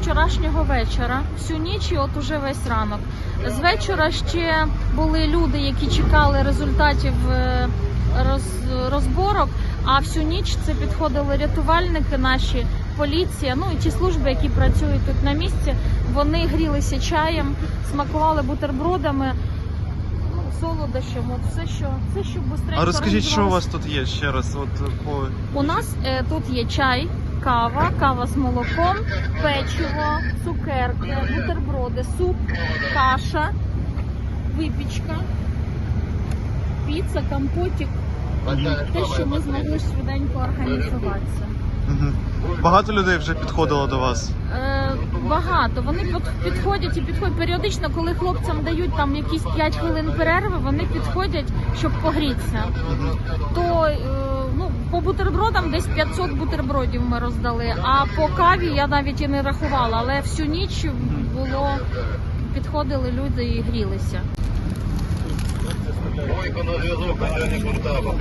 вчорашнього вечора, всю ніч і от уже весь ранок. З вечора ще були люди, які чекали результатів е, роз- розборок. А всю ніч це підходили рятувальники наші, поліція, ну і ті служби, які працюють тут на місці. Вони грілися чаєм, смакували бутербродами, ну, солодощем. От все, що все, що быстренько А розкажіть, що у вас тут є ще раз? От по У нас е, тут є чай, кава, кава з молоком, печиво, цукерки, бутерброди, суп, каша, випічка, піца, компотик. Те, що ми змогли швиденько організуватися. Багато людей вже підходило до вас. Е, багато. Вони підходять і підходять періодично, коли хлопцям дають там якісь 5 хвилин перерви, вони підходять, щоб погрітися. То е, бутербродам десь 500 бутербродів ми роздали. А по каві я навіть і не рахувала, але всю ніч було підходили люди і грілися. Бойко на зв'язок, не.